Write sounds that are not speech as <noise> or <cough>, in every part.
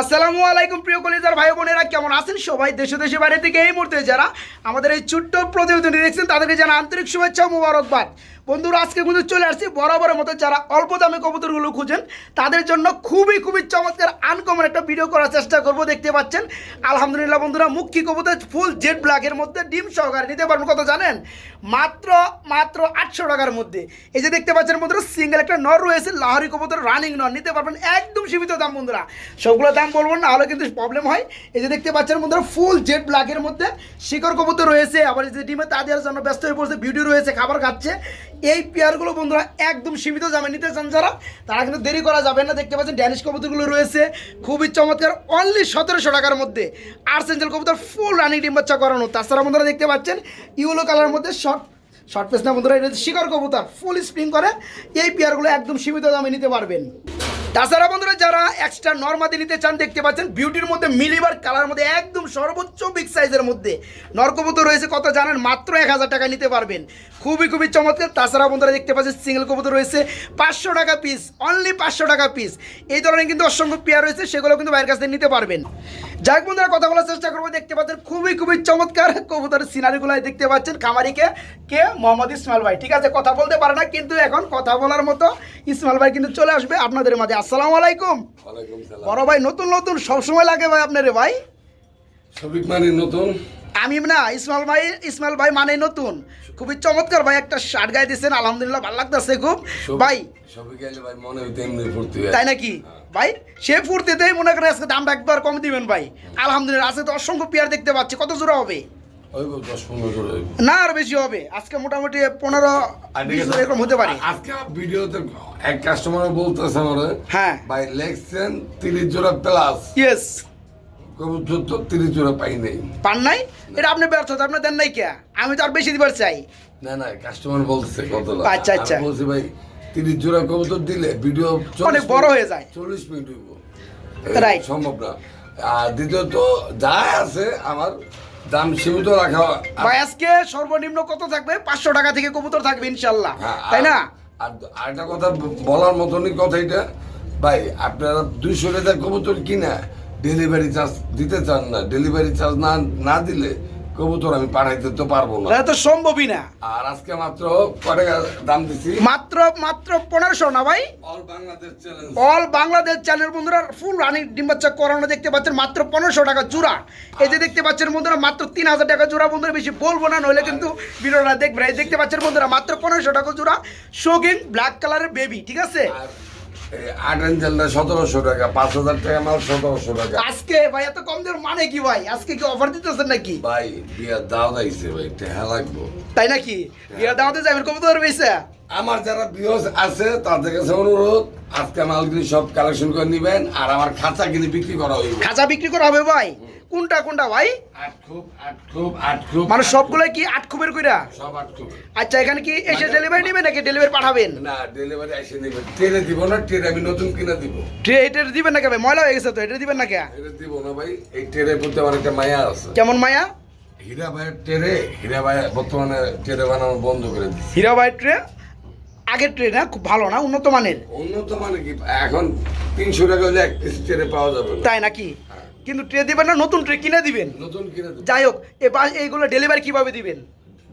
আসসালামু আলাইকুম প্রিয় কলিজার ভাই বোনেরা, কেমন আছেন সবাই? দেশে দেশে বাইরে থেকে এই মুহূর্তে যারা আমাদের এই ছোট্ট প্রতিবেদনটি দেখছেন, তাদেরকে জানা আন্তরিক শুভেচ্ছা মুবারকবাদ। বন্ধুরা, আজকে কিন্তু চলে আসছি বরাবরের মতো যারা অল্প দামে কবুতরগুলো খুঁজেন, তাদের জন্য খুবই খুবই চমৎকার আনকমন একটা ভিডিও করার চেষ্টা করব, দেখতে পাচ্ছেন। আলহামদুলিল্লাহ বন্ধুরা মুখী কবুতর ফুল জেড ব্ল্যাকের মধ্যে ডিম সহকারে নিতে পারবেন, কত জানেন? মাত্র মাত্র আটশো টাকার মধ্যে। এই যে দেখতে পাচ্ছেন বন্ধুরা সিঙ্গেল একটা নর রয়েছে, লাহরি কবুতর রানিং নর, নিতে পারবেন, একদম সীমিত দাম বন্ধুরা। সবগুলো দাম বলব না হলে কিন্তু প্রবলেম হয়। এই যে দেখতে পাচ্ছেন বন্ধুরা ফুল জেড ব্ল্যাকের মধ্যে শিকড় কবুতর রয়েছে, আবার এই যে ডিমে তা দেওয়ার জন্য ব্যস্ত হয়ে পড়ছে, ভিডিও রয়েছে, খাবার খাচ্ছে। এই পেয়ারগুলো বন্ধুরা একদম সীমিত জামে নিতে চান যারা, তারা কিন্তু দেরি করা যাবে না। দেখতে পাচ্ছেন ড্যানিশ কবুতরগুলো রয়েছে। খুবই চমৎকার অনলি সতেরোশো টাকার মধ্যে। আর আর্সেঞ্জেল কবুতর ফুল রানিং ডিম বাচ্চা করানো। তাছাড়া বন্ধুরা দেখতে পাচ্ছেন ইউলো কালারের মধ্যে শর্ট শর্ট পেস না বন্ধুরা, এটা শিকার কবুতর ফুল স্প্রিং করে। এই পেয়ারগুলো একদম সীমিত দামে নিতে পারবেন। তাছাড়া বন্ধুরা, যারা এক্সট্রা নর্মাদি নিতে চান, দেখতে পাচ্ছেন বিউটির মধ্যে মিলিবার কালার মধ্যে একদম সর্বোচ্চ বিগ সাইজের মধ্যে। নরকবুতর রয়েছে, কত জানেন? মাত্র এক হাজার টাকা নিতে পারবেন। খুবই খুবই চমৎকার। তাছাড়া বন্ধুরা, দেখতে পাচ্ছেন সিঙ্গেল কবুতর রয়েছে, পাঁচশো টাকা পিস অনলি পাঁচশো টাকা পিস এই ধরনের কিন্তু অসংখ্য পেয়ার রয়েছে, সেগুলো কিন্তু বাইরের কাছ থেকে নিতে পারবেন। যাই হোক বন্ধুরা কথা বলার চেষ্টা করব। দেখতে পাচ্ছেন খুবই খুবই চমৎকার কবুতরের সিনারিগুলো দেখতে পাচ্ছেন খামারিকে কে? মোহাম্মদ ইসমাইল ভাই। ঠিক আছে কথা বলতে পারে না কিন্তু এখন কথা বলার মতো ইসমাইল ভাই কিন্তু চলে আসবে আপনাদের মাঝে। আসসালাম আলাইকুম। বড় ভাই নতুন নতুন সবসময় লাগে ভাই আপনার ভাই। সবিক মানে নতুন। আমি না ইসমাইল ভাই ইসমাইল ভাই মানে নতুন। খুবই চমৎকার ভাই একটা শার্ট গায়ে দিয়েছেন আলহামদুলিল্লাহ ভালো লাগতেছে খুব। ভাই হয়। তাই নাকি? ভাই সে ফুর্তিতেই মনে করেন আজকে দামটা একবার কম দিবেন ভাই। আলহামদুলিল্লাহ আজকে তো অসংখ্য পেয়ার দেখতে পাচ্ছি। কত জোড়া হবে। না আর বেশি হবে। আজকে মোটামুটি পনেরো এরকম হতে পারে। আজকে ভিডিওতে এক কাস্টমার বলতেছে হ্যাঁ। ভাই লেগছেন তিরিশ জোড়া প্লাস ইয়েস কবুতর তো তিরিশ জোড়া পাই নাই। পান নাই? এটা আপনি ব্যর্থ আপনি দেন নাই কে? আমি তো আর বেশি দিবার চাই। না না কাস্টমার বলছে কত আচ্ছা, আচ্ছা। বলছি ভাই তিরিশ জোড়া কবুতর দিলে ভিডিও অনেক বড় হয়ে যায়। চল্লিশ মিনিট হইব। Right. সম্ভব না। আর দ্বিতীয়ত যা আছে আমার দাম সীমিত রাখা ভাই আজকে সর্বনিম্ন কত থাকবে? পাঁচশো টাকা থেকে কবুতর থাকবে ইনশাল্লাহ হ্যাঁ, তাই না? আর আরেকটা কথা বলার মতনই কথা এটা। ভাই আপনারা দুইশো টাকা কবুতর কিনা ডেলিভারি চার্জ দিতে চান না। ডেলিভারি চার্জ না না দিলে কবুতর আমি পাঠাইতে তো পারব না। এটা তো সম্ভবই না। আর আজকে মাত্র কয় দাম দিছি? মাত্র মাত্র পনেরোশো না ভাই? All Bangladesh challenge all Bangladesh channel বন্ধুরা ফুল রানিং ডিম বাচ্চা করানো দেখতে পাচ্ছেন মাত্র পনেরোশো টাকা জোড়া। এই যে দেখতে পাচ্ছেন বন্ধুরা মাত্র তিন হাজার টাকা জোড়া বন্ধুরা বেশি বলব না নইলে কিন্তু ভিডিওটা দেখবেন। এই দেখতে পাচ্ছেন বন্ধুরা মাত্র পনেরোশো টাকা জোড়া। শোকিং ব্ল্যাক কালারের বেবি ঠিক আছে? আট এঞ্জেলটা সতেরোশো টাকা পাঁচ হাজার টাকা মাল সতেরোশো টাকা। আজকে ভাই এত কম দেওয়ার মানে কি ভাই? আজকে কি অফার দিতেছেন নাকি? ভাই বিয়া দাও দাইছে ভাই টেহা লাগবো। তাই নাকি? বিয়া দাওয়াতে যাবেন আমার যারা বিয়স আছে তাদের কাছে অনুরোধ আজকে মালগুলি সব কালেকশন করে নিবেন আর আমার খাঁচা কিনে বিক্রি করা হইব। খাঁচা বিক্রি করা হবে ভাই? কোনটা কোনটা ভাই? মানে সবগুলো কি আট খুবের কইরা? সব আট খুব। আচ্ছা এখানে কি এসে ডেলিভারি নেবেন নাকি ডেলিভারি পাঠাবেন? না ডেলিভারি এসে নিবে। ট্রেনে দিব না ট্রেনে আমি নতুন কিনে দিব। ট্রে এটা দিবেন না কে ভাই? ময়লা হয়ে গেছে তো এটা দিবেন না কে এটা দিব না ভাই এই ট্রেনের প্রতি আমার একটা মায়া আছে। কেমন মায়া? হীরা ভাইয়ের ট্রেনে হীরা ভাই বর্তমানে ট্রেনে বানানো বন্ধ করে দিচ্ছে হীরা ভাই ট্রে আগের ট্রে না খুব ভালো না উন্নত মানের? উন্নত মানে কি? এখন তিনশো টাকা হলে এক পিস ট্রেনে পাওয়া যাবে তাই নাকি? কিন্তু ট্রে দিবেন না নতুন ট্রে কিনে দিবেন। নতুন কিনে দিব যাই হোক এইগুলো ডেলিভারি কীভাবে দিবেন?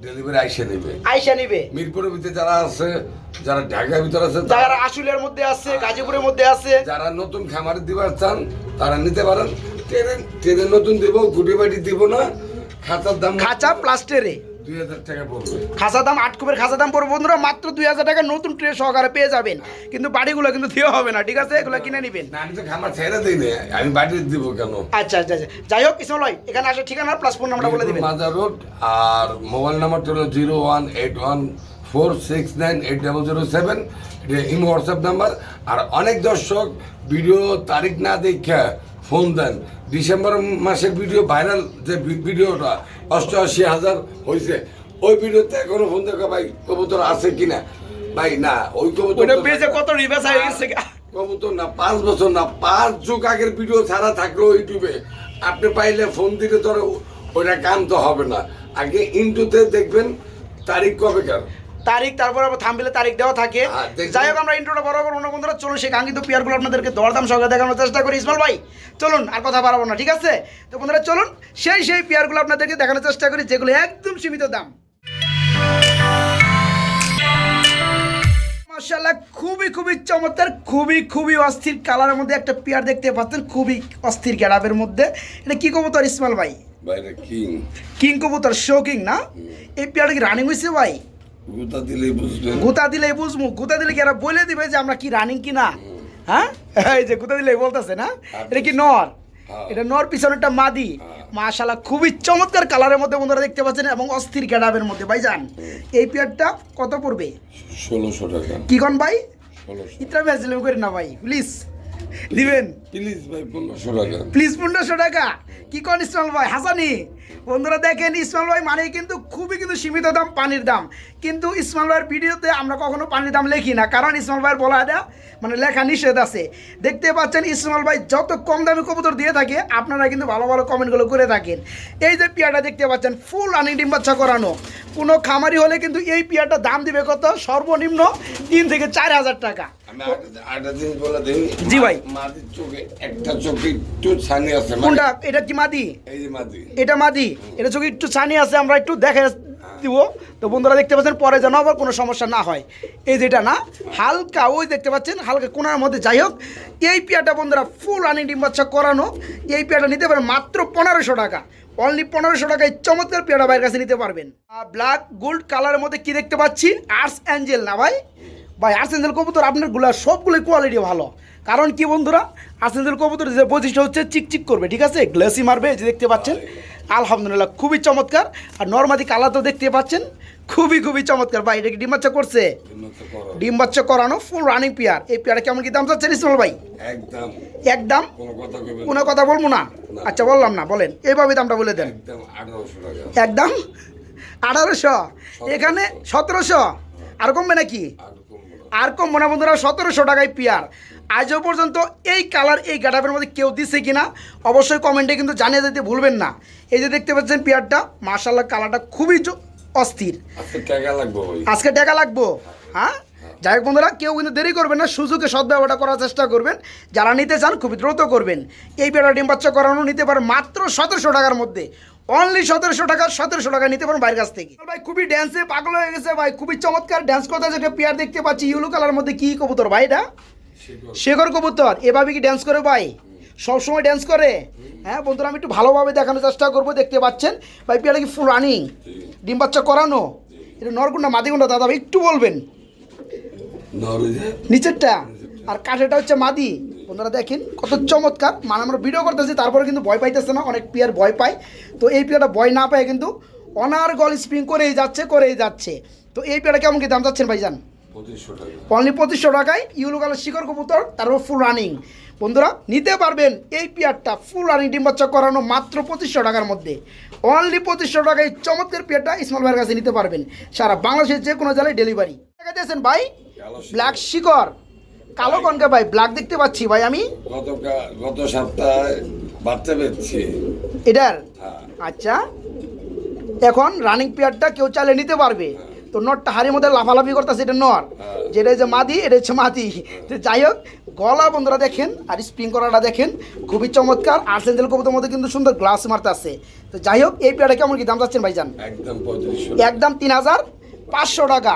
ডেলিভারি আইসা নেবে। আইসা নেবে। মিরপুরের ভিতরে যারা আছে যারা ঢাকার ভিতরে আছে যারা আশুলিয়ার মধ্যে আছে গাজীপুরের মধ্যে আছে। যারা নতুন খামারে দিবার চান তারা নিতে পারেন। ট্রেনে ট্রেনে নতুন দিব গুটি বাটি দিব না। খাঁচার দাম খাঁচা প্লাস খাঁচা দাম আট কুবের খাঁচা দাম পড়বে বন্ধুরা। মাত্র দুই হাজার টাকা নতুন ট্রে সহকারে পেয়ে যাবেন। কিন্তু বাড়িগুলো কিন্তু দেওয়া হবে না ঠিক আছে? এগুলো কিনে নেবেন। আমি বাড়ি দিব কেন? আচ্ছা আচ্ছা আচ্ছা। যাই হোক এখানে আসার ঠিকানা প্লাস ফোন নাম্বারটা বলে দিবেন। মাজার রোড আর মোবাইল নাম্বারটা হলো zero one eight one four six nine eight double zero seven. এটা ইমো হোয়াটসঅ্যাপ নাম্বার। আর অনেক দর্শক ভিডিও তারিখ না দেখা ফোন দেন। ডিসেম্বর মাসের ভিডিও ভাইরাল যে ভিডিওটা অষ্টআশি হাজার হয়েছে ওই ভিডিওতে এখনও ফোন দেখো ভাই কবুতর আছে কিনা? ভাই না ওই কবুতর কত রিভার্স হয়ে গেছে কবুতর না পাঁচ বছর না পাঁচ যুগ আগের ভিডিও ছাড়া থাকল ইউটিউবে। আপনি পাইলে ফোন দিলে তো ওটা কাম তো হবে না। আগে ইন্টুতে দেখবেন তারিখ কবেকার তারিখ তারপর আবার থাম্বিলে তারিখ দেওয়া থাকে। হ্যাঁ, যাই হোক আমরা ইন্ট্রোটা বড় করব না বন্ধুরা চলুন সেই কাঙ্ক্ষিত পেয়ারগুলো আপনাদেরকে দরদাম সহকারে দেখানোর চেষ্টা করি। ইসমাল ভাই চলুন আর কথা বাড়াবো না ঠিক আছে? তো বন্ধুরা চলুন সেই সেই পেয়ারগুলো আপনাদেরকে দেখানোর চেষ্টা করি যেগুলো একদম সীমিত দাম। মাশাআল্লাহ খুবই খুবই চমৎকার খুবই খুবই অস্থির কালারের মধ্যে একটা পেয়ার দেখতে পাচ্ছেন খুবই অস্থির গ্যারাপের মধ্যে। এটা কি কবুতর ইসমাল ভাই? কিং কিং কবুতর শো কিং না এই পেয়ারটা কি রানিং হয়েছে ভাই? গুতা দিলেই বুঝবেন গুতা দিলে বুঝব গুতা দিলে কি এরা বলে দিবে যে আমরা কি রানিং কি না হ্যাঁ? এই যে গুতা দিলে বলতেছে না? এটা কি নর? হ্যাঁ। এটা নর পিছনেরটা মাদি। মাশাল্লাহ খুবই চমৎকার কালারের মধ্যে বন্ধুরা দেখতে পাচ্ছেন এবং অস্থির গ্যাডাবের মধ্যে। ভাই যান এই পেয়ারটা কত পড়বে? ষোলোশো টাকা। কি কন ভাই? ইতরা বেজলেম করি না ভাই প্লিজ দিবেন? প্লিজ ভাই পনেরোশো টাকা। প্লিজ পনেরোশো টাকা? কি কন ইসমাল ভাই হাসানি বন্ধুরা দেখেন ইসমাল ভাই মানে কিন্তু খুবই কিন্তু সীমিত দাম পানির দাম। কিন্তু ইসমাল ভাইয়ের ভিডিওতে আমরা কখনো পানির দাম লিখি না কারণ ইসমাল ভাইয়ের বলা এটা মানে লেখা নিষেধ আছে। দেখতে পাচ্ছেন ইসমাল ভাই যত কম দামি কবুতর দিয়ে থাকে আপনারা কিন্তু ভালো ভালো কমেন্টগুলো করে থাকেন। এই যে পিয়াটা দেখতে পাচ্ছেন ফুল রানিং ডিম বাচ্চা করানো। কোনো খামারি হলে কিন্তু এই পিয়াটা দাম দিবে কত? সর্বনিম্ন তিন থেকে চার হাজার টাকা। আমি আরেকটা- আরেকটা জিনিস বলে দিই জি ভাই। মাদির চোখে একটা চোখে একটু ছানি আছে মানে- কোনটা? এটা কি মাদি? এই যে মাদি। এটা মাদি। এটা চোখে একটু ছানি আছে আমরা একটু দেখে দিব। তো বন্ধুরা দেখতে পাচ্ছেন পরে যেন আবার কোনো সমস্যা না হয়। এই যেটা না হালকা ওই দেখতে পাচ্ছেন হালকা কোনার মধ্যে। যাই হোক এই পিয়াটা বন্ধুরা ফুল রানিং ডিম বাচ্চা করানো। এই পিয়াটা নিতে পারেন মাত্র পনেরোশো টাকা। অনলি পনেরোশো টাকায় চমৎকার পেয়ারা ভাইয়ের কাছে নিতে পারবেন। ব্ল্যাক গোল্ড কালারের মধ্যে কি দেখতে পাচ্ছি? আর্টস অ্যাঞ্জেল না ভাই? ভাই আর্টস কবুতর আপনারগুলা সবগুলোই কোয়ালিটি ভালো। কারণ কি বন্ধুরা? আর্টস কবুতর যে বৈশিষ্ট্য হচ্ছে চিকচিক করবে ঠিক আছে? গ্লাসি মারবে যে দেখতে পাচ্ছেন। আলহামদুলিল্লাহ খুবই চমৎকার। আর নর্মাদি কালার তো দেখতে পাচ্ছেন। খুবই খুবই চমৎকার। ভাই এটা কি ডিম বাচ্চা করছে? ডিম বাচ্চা করানো। Full running pair. এই পেয়ারা কেমন কি দাম চাচ্ছেন ইসমাল ভাই? একদম। একদম? কোনো কথা বলব না? আচ্ছা বললাম না বলেন। এইভাবে দামটা বলে দেন। একদম আঠারোশো এখানে সতেরোশো? আর কমবে নাকি? আর কম মনে বন্ধুরা সতেরোশো টাকায় পেয়ার। আজও পর্যন্ত এই কালার এই গাডাপের মধ্যে কেউ দিছে কিনা অবশ্যই কমেন্টে কিন্তু জানিয়ে যেতে ভুলবেন না। এই যে দেখতে পাচ্ছেন পেয়ারটা মার্শাল্লাহ কালারটা খুবই অস্থির। আজকে টাকা লাগবে আজকে টাকা লাগবো হ্যাঁ? যাই হোক বন্ধুরা কেউ কিন্তু দেরি করবেন না সুযোগে সদ্ব্যবহারটা করার চেষ্টা করবেন। যারা নিতে চান খুবই দ্রুত করবেন। এই পেয়ারা ডিম বাচ্চা করানো নিতে পারে মাত্র সতেরোশো টাকার মধ্যে। অনলি সতেরোশো টাকা সতেরোশো টাকা নিতে পারেন বাইরের কাছ থেকে। ভাই খুবই ড্যান্সে পাগল হয়ে গেছে ভাই খুবই চমৎকার ড্যান্স করতে যেটা পেয়ার দেখতে পাচ্ছি ইউলো কালার মধ্যে কি কবুতর ভাই এটা। শেখর। কবুতর এভাবে কি ড্যান্স করে ভাই? সবসময় ড্যান্স করে? হ্যাঁ বন্ধুরা আমি একটু ভালোভাবে দেখানোর চেষ্টা করব দেখতে পাচ্ছেন। ভাই পেয়ারা কি ফুল রানিং ডিম বাচ্চা করানো? এটা নরগুন্ডা মাদিগুন্ডা দাদা ভাই একটু বলবেন। নিচেরটা? আর কাঠেরটা হচ্ছে মাদি। বন্ধুরা দেখেন কত চমৎকার। মানে আমরা ভিডিও করতেছি তারপরে কিন্তু ভয় পাইতেছে না অনেক প্লেয়ার ভয় পায়। তো এই প্লেয়ারটা ভয় না পায় কিন্তু অনার গল স্প্রিং করেই যাচ্ছে করেই যাচ্ছে। তো এই প্লেয়ারটা কেমন কি দাম যাচ্ছেন ভাইজান? অনলি পঁচিশশো টাকায় ইউলো কালার শিকড় কবুতর তারপর ফুল রানিং বন্ধুরা নিতে পারবেন এই পেয়ারটা ফুল রানিং ডিম বাচ্চা করানো মাত্র পঁচিশশো টাকার মধ্যে। অনলি পঁচিশশো টাকায় চমৎকার পেয়ারটা ইসমাল ভাইয়ের কাছে নিতে পারবেন। সারা বাংলাদেশের যে কোনো জেলায় ডেলিভারি দিয়েছেন ভাই? ব্ল্যাক শিকড় কালো কনকা ভাই? ব্ল্যাক দেখতে পাচ্ছি ভাই আমি। গত সপ্তাহে বাচ্চা পেয়েছি এটার? হ্যাঁ। আচ্ছা। এখন রানিং পেয়ারটা কেউ চাইলে নিতে পারবে। তো নটটা হাড়ির মধ্যে লাফালাফি করতেছে এটা নর। যেটা যে মাদি এটা হচ্ছে মাদি। তো যাই হোক গলা বন্ধুরা দেখেন আর স্প্রিং করাটা দেখেন খুবই চমৎকার। আর্সেঞ্জেল কবুতর মধ্যে কিন্তু সুন্দর গ্লাস মারতে আছে। তো যাই হোক এই পেয়ারটা কেমন কি দাম যাচ্ছেন ভাইজান? একদম একদম তিন হাজার পাঁচশো টাকা।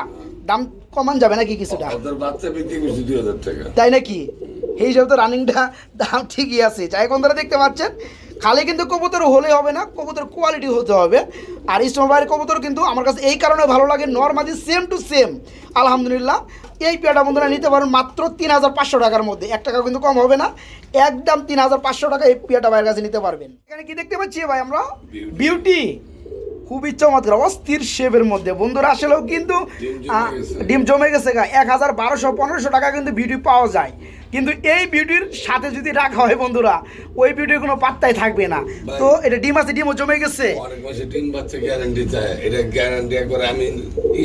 দাম কমান যাবে নাকি কিছুটা? তাই নাকি? এই হিসাবে তো রানিংটা দাম ঠিকই আছে। যাই বন্ধুরা দেখতে পাচ্ছেন খালি কিন্তু কবুতর হলে হবে না কবুতর কোয়ালিটি হতে হবে। আর ইসমাল ভাইয়ের কবুতর কিন্তু আমার কাছে এই কারণে ভালো লাগে নর্মালি সেম টু সেম আলহামদুলিল্লাহ এই পেয়াটা বন্ধুরা নিতে পারেন মাত্র তিন হাজার পাঁচশো টাকার মধ্যে। এক টাকা কিন্তু কম হবে না একদম তিন হাজার পাঁচশো টাকা এই পেয়াটা ভাইয়ের কাছে নিতে পারবেন। এখানে কি দেখতে পাচ্ছি ভাই আমরা? বিউটি খুবই চমৎকার অস্থির শেপের মধ্যে। বন্ধুরা আসলেও কিন্তু ডিম জমে গেছে। ডিম গা। এক হাজার বারোশো পনেরোশো টাকা কিন্তু বিউটি পাওয়া যায়। কিন্তু এই বিউটির সাথে যদি রাখা হয় বন্ধুরা ওই বিউটির কোনো পাত্তাই থাকবে না। তো এটা ডিম আছে ডিমও জমে গেছে। অনেক মাসে তিন বাচ্চা গ্যারান্টি চায়। এটা গ্যারান্টি আমি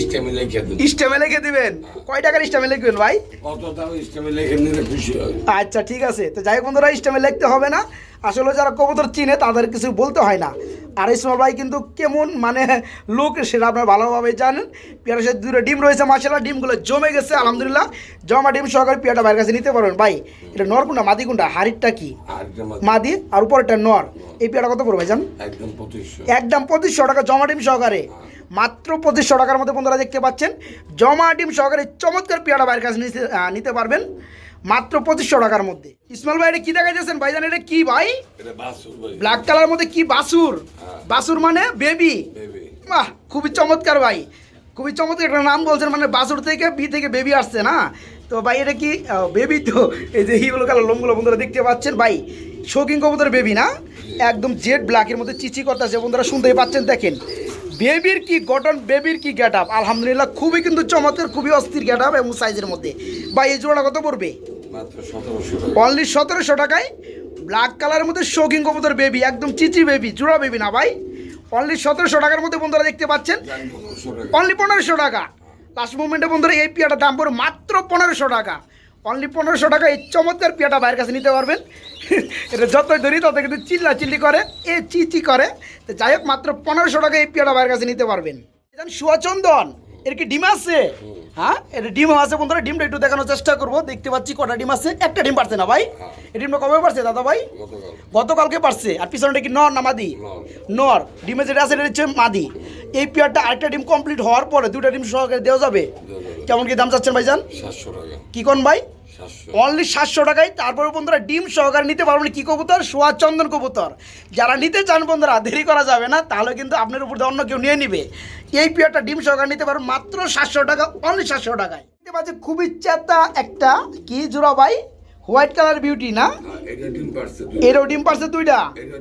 স্টেমে লিখে দেবো। স্টেমে লিখে দিবেন? কয় টাকার স্টেমে লিখবেন ভাই? কত দাম স্টেমে লিখে নিলে খুশি হয়। আচ্ছা ঠিক আছে। তো যাই হোক বন্ধুরা স্টেমে লিখতে হবে না। আসলে যারা কবুতর চিনে তাদের কিছু বলতে হয় না। আর ইসমাল ভাই কিন্তু কেমন মানে লোক সেটা আপনারা ভালোভাবে জানেন। পেয়ারের সাথে দুটো ডিম রয়েছে মাসাল্লাহ ডিমগুলো জমে গেছে আলহামদুলিল্লাহ। জমা ডিম সহকারে পেয়ারটা বাইরের কাছে নিতে পারবেন। ভাই এটা নর কোনটা? মাদি কোনটা? হাড়িরটা কি? মাদি। আর উপরটা নর। এই পেয়ারটা কত পড়বে জান? একদম পঁচিশশো। টাকা জমা ডিম সহকারে। মাত্র পঁচিশশো টাকার মধ্যে বন্ধুরা দেখতে পাচ্ছেন। জমা ডিম সহকারে চমৎকার পেয়ারা বাইরের কাছে নিতে পারবেন। মাত্র পঁচিশশো টাকার মধ্যে। ইসমাইল ভাই এটা কি দেখা যাচ্ছেন ভাইজান? এটা কি ভাই? ব্ল্যাক কালার মধ্যে কি বাসুর? বাসুর মানে বেবি বেবি বাহ খুবই চমৎকার ভাই। খুবই চমৎকার একটা নাম বলছেন মানে বাসুর থেকে বি থেকে বেবি আসছে না? তো ভাই এটা কি বেবি তো? এই যে হিগুলো কালার লোমগুলো বন্ধুরা দেখতে পাচ্ছেন ভাই শৌকিং কবুতর বেবি না? একদম জেড ব্ল্যাকের মধ্যে চিচি করতেছে বন্ধুরা শুনতেই পাচ্ছেন দেখেন। বেবির কি গঠন বেবির কি গেট আপ আলহামদুলিল্লাহ খুবই কিন্তু চমৎকার খুবই অস্থির গেট আপ এবং সাইজের মধ্যে। বা এই জোড়া কত পড়বে? অনলি সতেরোশো টাকায়। ব্ল্যাক কালারের মধ্যে শৌখিন কবুতর বেবি একদম চিচি বেবি জোড়া বেবি না ভাই। অনলি সতেরোশো টাকার মধ্যে বন্ধুরা দেখতে পাচ্ছেন। অনলি পনেরোশো টাকা। লাস্ট মুভমেন্টে বন্ধুরা এই পিয়াটার দাম পড়ে মাত্র পনেরোশো টাকা। অনলি পনেরোশো টাকা। এই চমৎকার পিয়াটা বাইরের কাছে নিতে পারবেন। <laughs> এটা যতই ধরি তত কিন্তু চিল্লা চিল্লি করে, এ চি চি করে। তো যাই হোক, মাত্র পনেরোশো টাকা এই পিয়াটা বাইরের কাছে নিতে পারবেন। সুয়াচন্দন এর কি ডিম আছে? হ্যাঁ? এটা ডিম আছে বন্ধুরা? ডিমটা একটু দেখানোর চেষ্টা করব। দেখতে পাচ্ছি কটা ডিম আছে। একটা ডিম পারছে না ভাই। এই ডিমটা কবে পারছে দাদা ভাই? গতকাল। গতকালকে পারছে। আর পিছনটা কি নর না মাদি? নর। ডিমে যেটা আছে এটা হচ্ছে মাদি। এই পেয়ারটা আরেকটা ডিম কমপ্লিট হওয়ার পরে দুটা ডিম সহকারে দেওয়া যাবে। কেমন কি দাম চাচ্ছেন ভাইজান? কি কোন ভাই? অনলি সাতশো টাকায় তারপরে বন্ধুরা ডিম সহকারে নিতে পারবেন কি কবুতর? সোয়া চন্দন কবুতর। যারা নিতে চান বন্ধুরা দেরি করা যাবে না। তাহলে কিন্তু আপনার উপর অন্য কেউ নিয়ে নিবে। এই পেয়ারটা ডিম সহকারে নিতে পারবেন মাত্র সাতশো টাকা অনলি সাতশো টাকায়। দেখতে পাচ্ছি খুবই চেতা একটা কি জোড়া ভাই? হোয়াইট কালার বিউটি না? হ্যাঁ। এরও ডিম পারছে দুইটা। এটা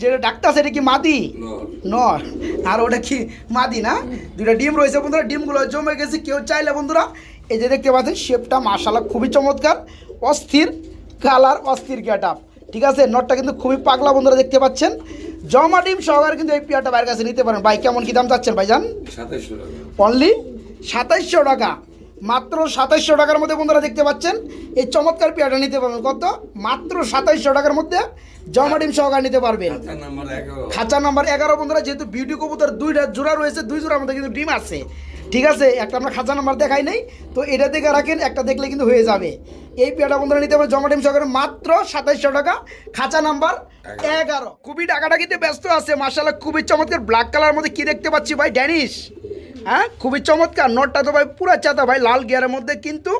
যেটা ডাক্তার সেটা কি মাদি? নর। আর ওটা কি মাদি না? দুইটা ডিম রয়েছে বন্ধুরা। ডিমগুলো জমে গেছে। কেউ চাইলে বন্ধুরা এই যে দেখতে পাচ্ছেন শেপটা মাশাল্লাহ খুবই চমৎকার অস্থির কালার অস্থির গেট ঠিক আছে? নটটা কিন্তু খুবই পাগলা বন্ধুরা দেখতে পাচ্ছেন। জমা ডিম সহকারে কিন্তু এই পিয়ারটা বাইরের কাছে নিতে পারেন। ভাই কেমন কি দাম চাচ্ছেন ভাইজান? অনলি সাতাইশশো টাকা। মাত্র সাতাইশশো টাকার মধ্যে বন্ধুরা দেখতে পাচ্ছেন। এই চমৎকার পেয়ারটা নিতে পারবেন। কত? মাত্র সাতাইশশো টাকার মধ্যে জমা ডিম সহকারে নিতে পারবেন। খাঁচা নাম্বার এগারো। বন্ধুরা যেহেতু বিউটি কবুতর দুইটা জোড়া রয়েছে দুই জোড়ার মধ্যে কিন্তু ডিম আছে। ঠিক আছে একটা আমরা খাঁচা নাম্বার দেখাই নাই তো এটা দেখে রাখেন একটা দেখলে কিন্তু হয়ে যাবে। এই পেয়াটা বন্ধুরা নিতে হবে জমা ডিম সহকারে মাত্র সাতাইশশো টাকা খাঁচা নাম্বার এগারো। খুবই টাকাটাকিতে ব্যস্ত আছে মার্শাল্লাহ খুবই চমৎকার ব্ল্যাক কালার মধ্যে কি দেখতে পাচ্ছি ভাই ড্যানিশ হ্যাঁ খুবই চমৎকার নটটা তো ভাই পুরা চাতা ভাই লাল গিয়ারের মধ্যে কিন্তু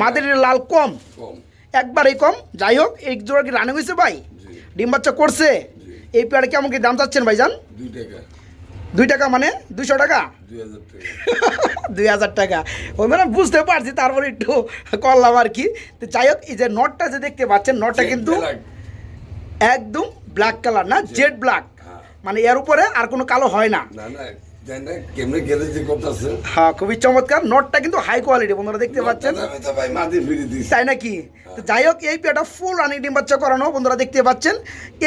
মাদের। লাল কম। একবারই কম যাই হোক এই জোড়া কি রানিং হয়েছে ভাই? ডিম বাচ্চা করছে? এই পেয়ারে কেমন কি দাম চাচ্ছেন ভাইজান? দুই টাকা। দুই টাকা মানে দুশো টাকা? দুই হাজার টাকা। ওই মানে বুঝতে পারছি তারপরে একটু করলাম আর কি। তো যাই হোক এই যে নটটা যে দেখতে পাচ্ছেন নটটা কিন্তু একদম ব্ল্যাক কালার না জেড ব্ল্যাক। মানে এর উপরে আর কোনো কালো হয় না হ্যাঁ খুবই চমৎকার। নটটা কিন্তু হাই কোয়ালিটি বন্ধুরা দেখতে পাচ্ছেন? তাই নাকি? তো যাই হোক এই পেয়াটা ফুল রানিং ডিম বাচ্চা করানো বন্ধুরা দেখতে পাচ্ছেন?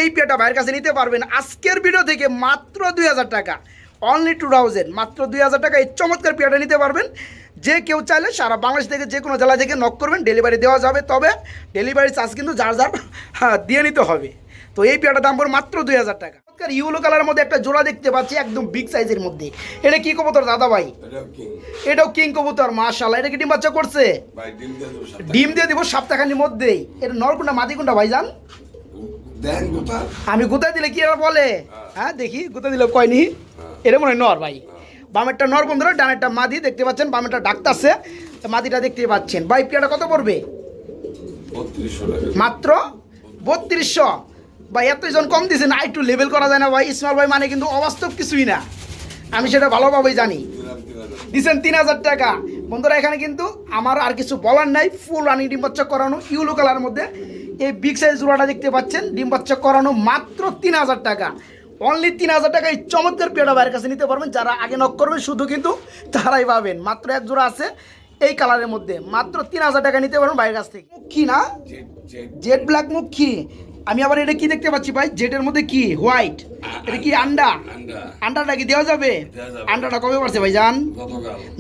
এই পেয়াটা ভাইয়ের কাছে নিতে পারবেন। আজকের ভিডিও থেকে মাত্র দুই হাজার টাকা। অনলি টু থাউজেন্ড মাত্র দুই হাজার টাকা। এই চমৎকার পেয়াটা নিতে পারবেন। যে কেউ চাইলে সারা বাংলাদেশ থেকে যে কোনো জেলা থেকে নক করবেন ডেলিভারি দেওয়া যাবে। তবে ডেলিভারি চার্জ কিন্তু যার যার হ্যাঁ, দিয়ে নিতে হবে। তো এই পেয়াটার দাম পড়ে মাত্র দুই হাজার টাকা। চমৎকার ইউলো কালারের মধ্যে একটা জোড়া দেখতে পাচ্ছি একদম বিগ সাইজের মধ্যে। এটা কি কবুতর দাদা ভাই? এটা এটাও কিং কবুতর মাশাল্লাহ এটা কি ডিম বাচ্চা করছে? ডিম দিয়ে দেবো সপ্তাহখানির মধ্যেই। এটা নরকুন্ডা মাদি কোনটা ভাইজান আমি গুতা দিলে কি এরা বলে? হ্যাঁ। দেখি গুতা দিলে কয়নি এটা মনে হয় নর ভাই। বামেরটা নর বন্ধুরা ডানেরটা মাদি দেখতে পাচ্ছেন বামেরটা ডাক্তারছে মাদিটা দেখতে পাচ্ছেন। ভাই পিয়াটা কত পড়বে? মাত্র বত্রিশশো। ভাই এতজন কম দিছে না একটু লেভেল করা যায় না ভাই। ইসমাল ভাই মানে কিন্তু অবাস্তব কিছুই না। আমি সেটা ভালোভাবেই জানি। দিচ্ছেন তিন হাজার টাকা। বন্ধুরা এখানে কিন্তু আমার আর কিছু বলার নাই। ফুল রানিং ডিম বাচ্চা করানো ইউলো কালার মধ্যে। এই বিগ সাইজ জোড়াটা দেখতে পাচ্ছেন ডিম বাচ্চা করানো মাত্র তিন হাজার টাকা। অনলি তিন হাজার টাকা এই চমৎকার পেয়ারা বাইরের কাছে নিতে পারবেন। যারা আগে নক করবেন শুধু কিন্তু তারাই পাবেন। মাত্র এক জোড়া আছে এই কালারের মধ্যে। মাত্র তিন হাজার টাকা নিতে পারবেন বাইরের কাছ থেকে। মুখী না? জেড ব্ল্যাক মুখী। আমি আবার এটা কি দেখতে পাচ্ছি ভাই? জেটের মধ্যে কি? হোয়াইট এটা কি আন্ডা? আন্ডা। আন্ডাটা কি দেওয়া যাবে? আন্ডাটা কবে পারছে ভাই জান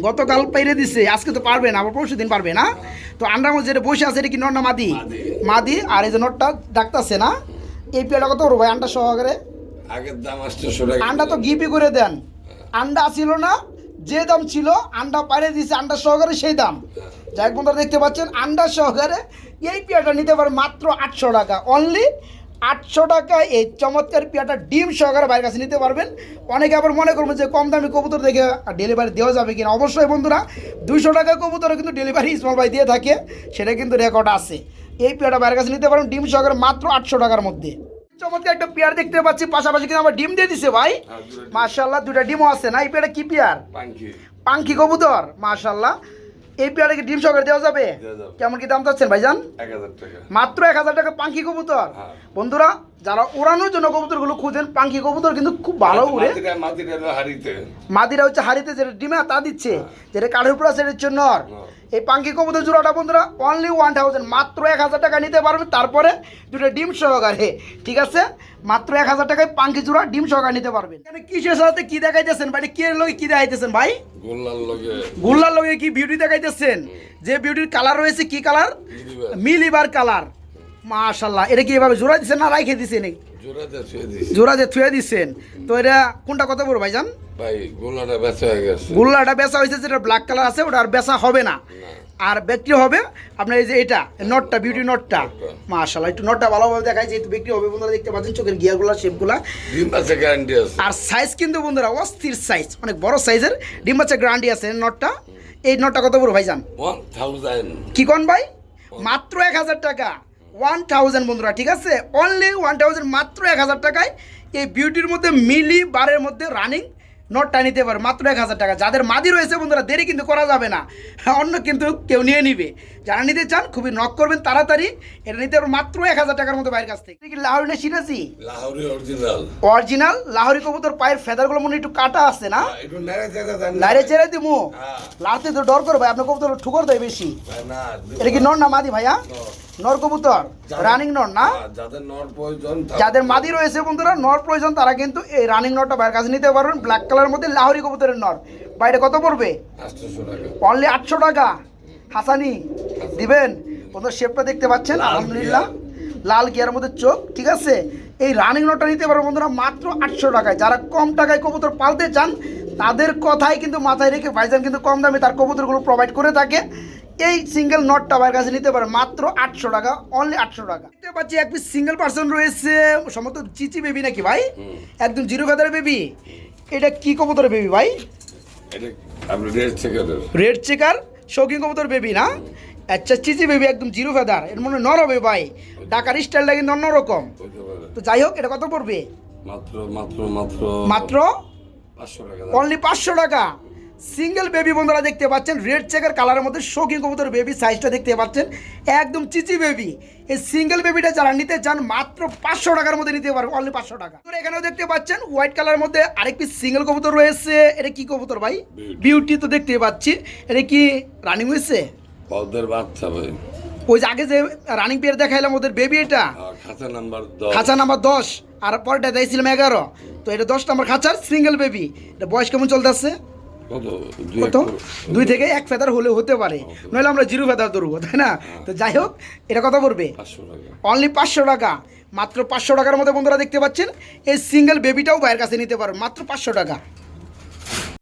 গতকাল পাইরে দিছে। আজকে তো পারবে না আবার পরশু দিন পারবে না। তো আন্ডার মধ্যে যেটা বসে আছে এটা কি নটটা মাদি? মাদি। মাদি আর এই যে নটটা ডাকতাছে না? এই পেয়ারটা কত করব ভাই আন্ডা সহকারে? আগের দাম আটশোশো টাকা। আন্ডা তো গিপি করে দেন। আন্ডা ছিল না যে দাম ছিল আন্ডা পাইরে দিয়েছে আন্ডা সহকারে সেই দাম। যাই বন্ধুরা দেখতে পাচ্ছেন আন্ডা সহকারে এই পেয়ারটা নিতে পারে মাত্র আটশো টাকা। অনলি আটশো টাকা এই চমৎকার পেয়ারটা ডিম সহকারে বাইরের কাছে নিতে পারবেন। অনেকে আবার মনে করবেন যে কম দামি কবুতর দেখে ডেলিভারি দেওয়া যাবে কিনা। অবশ্যই বন্ধুরা দুইশো টাকা কবুতরে কিন্তু ডেলিভারি স্মল ভাই দিয়ে থাকে। সেটা কিন্তু রেকর্ড আছে। এই পেয়ারটা বাইরের কাছে নিতে পারেন ডিম সহকারে মাত্র আটশো টাকার মধ্যে। চমৎকার একটা পেয়ার দেখতে পাচ্ছি। পাশাপাশি কিন্তু আমার ডিম দিয়ে দিছে ভাই। আর মাশাল্লাহ দুটা ডিমও আছে না? এই পেয়ারটা কি পেয়ার? পাঙ্কি পাঙ্কি কবুতর? মাশাল্লাহ এই পেয়ারে কি ডিম সহকারে দেওয়া যাবে। কেমন কি দাম চাচ্ছেন ভাইজান? এক হাজার টাকা। মাত্র এক হাজার টাকা পাঙ্কি কবুতর। হ্যাঁ। বন্ধুরা যারা উড়ানোর জন্য কবুতরগুলো খুঁজেন পাঙ্কি কবুতর কিন্তু খুব ভালো উড়ে। মাদিরা হচ্ছে হাড়িতে যেটা ডিমে তা দিচ্ছে যেটা কাঠের উপর আছে হ্যাঁ। এই পাঙ্কি কবুতর জোড়াটা বন্ধুরা অনলি ওয়ান থাউজেন্ড মাত্র এক হাজার টাকা নিতে পারবেন। তারপরে দুটো ডিম সহকারে ঠিক আছে? মাত্র এক হাজার টাকায় পাঙ্কি জোড়া ডিম সহকারে নিতে পারবেন। এখানে কিসের সাথে কি দেখাইতেছেন ভাই? কি লোক কি দেখাইতেছেন ভাই? গোল্লার লগে। গুল্লার লগে কি বিউটি দেখাইতেছেন? যে বিউটির কালার রয়েছে কি কালার। মিলিবার। কালার মাশাল্লাহ এটা কি এভাবে জোড়া দিচ্ছেন না রাইখে দিচ্ছেন জোড়া দিয়ে থুয়ে দিচ্ছেন তো এটা কোনটা কত বড় ভাইজান? ভাই গোল্লাটা বেচা হয়ে গেছে। গুল্লাটা বেচা হয়েছে যেটা ব্ল্যাক কালার আছে ওটা আর বেচা হবে না। আর বিক্রি হবে আপনার এই যে এটা নটটা বিউটি নটটা মাশাল্লাহ একটু নটটা ভালোভাবে দেখায় যেহেতু বিক্রি হবে বন্ধুরা দেখতে পাচ্ছেন চোখের গিয়ারগুলো শেপগুলা ডিম গ্যারান্টি আছে। আর সাইজ কিন্তু বন্ধুরা অস্থির সাইজ অনেক বড় সাইজের ডিম বাচ্চা গ্রান্ডি আছে নটটা এই নটটা কত বড় ভাইজান? ওয়ান থাউজেন্ড কি কোন ভাই? মাত্র এক হাজার টাকা। ওয়ান থাউজেন্ড বন্ধুরা, ঠিক আছে? অনলি ওয়ান থাউজেন্ড মাত্র এক হাজার টাকায় এই বিউটির মধ্যে মিলি বারের মধ্যে রানিং নোটটা নিতে পারে, মাত্র এক হাজার টাকা। যাদের মাদি রয়েছে বন্ধুরা, দেরি কিন্তু করা যাবে না। অন্য কিন্তু কেউ নিয়ে নিবে। যারা নিতে চান খুবই নক করবেন তাড়াতাড়ি। এটা নিতে মাত্র এক হাজার টাকার মতো বাইরের কাছ থেকে। লাহোরি না সিরাজি? লাহোরি অরিজিনাল অরিজিনাল লাহোরি কবুতর পায়ের ফেদারগুলো মনে একটু কাটা আছে না? একটু চেড়ে দেন না। লাইরে ছেড়ে দিমু? হ্যাঁ। লাড়তে তো ডর করবে আপনার কবুতর ঠুকর দেয় বেশি। এটা কি নর না মাদি ভাইয়া? নর। নর কবুতর? রানিং নর না? হ্যাঁ, যাদের নর প্রয়োজন যাদের মাদি রয়েছে বন্ধুরা নর প্রয়োজন তারা কিন্তু এই রানিং নরটা বাইরের কাছে নিতে পারবেন। ব্ল্যাক কালারের মধ্যে লাহোরি কবুতরের নর। বাইরে কত পড়বে? অনলি আটশো টাকা। হাসানি দিবেন? বন্ধুরা শেপটা দেখতে পাচ্ছেন লাল আলহামদুলিল্লাহ। লাল গিয়ার মধ্যে চোখ ঠিক আছে? এই রানিং নটটা নিতে পারবেন বন্ধুরা মাত্র আটশো টাকায়। যারা কম টাকায় কবুতর পালতে চান তাদের কথাই কিন্তু মাথায় রেখে ভাইজান কিন্তু কম দামে তার কবুতরগুলো প্রোভাইড করে থাকে। এই সিঙ্গেল নটটা আমার কাছে নিতে পারে মাত্র আটশো টাকা অনলি আটশো টাকা। দেখতে পাচ্ছি এক পিস সিঙ্গেল পার্সন রয়েছে সম্ভবত চিচি বেবি নাকি ভাই? একদম জিরো ফেদারের বেবি এটা কি কবুতরের বেবি ভাই? রেড চেকার শৌখিন কবুতর বেবি না? আচ্ছা চিচি বেবি একদম জিরো ফেদার এর মনে নর হবে ভাই। ডাকার স্টাইলটা কিন্তু অন্যরকম। তো যাই হোক এটা কত পড়বে? মাত্র মাত্র মাত্র মাত্র? অনলি পাঁচশো টাকা। সিঙ্গেল বেবি বন্ধুরা দেখতে পাচ্ছেন রেড চেকার কালারের মধ্যে শৌখিন কবুতর বেবি সাইজটা দেখতে পাচ্ছেন একদম চিচি বেবি এই সিঙ্গেল বেবিটা যারা নিতে চান মাত্র পাঁচশো টাকার মধ্যে নিতে পারবে অনলি পাঁচশো টাকা। তো এখানেও দেখতে পাচ্ছেন হোয়াইট কালারের মধ্যে আরেক পিস সিঙ্গেল কবুতর রয়েছে। এটা কি কবুতর ভাই. বিউটি তো দেখতে পাচ্ছি। এটা কি রানিং হয়েছে? ওদের বাচ্চা ভাই। ওই যে আগে যে রানিং পেয়ার দেখাইলাম ওদের বেবি এটা। খাতা নাম্বার খাঁচা নাম্বার দশ। আর পরেরটা দিয়েছিলাম এগারো। তো এটা দশ নাম্বার খাঁচার সিঙ্গেল বেবি এটা বয়স কেমন চলতেছে? দুই থেকে এক ফেদার হলে হতে পারে। নইলে আমরা জিরো ফেদার ধরবো তাই না? তো যাই হোক এটা কত পড়বে অনলি পাঁচশো টাকা। মাত্র পাঁচশো টাকার মধ্যে বন্ধুরা দেখতে পাচ্ছেন এই সিঙ্গেল বেবিটাও বাইরের কাছে নিতে পারো। মাত্র পাঁচশো টাকা।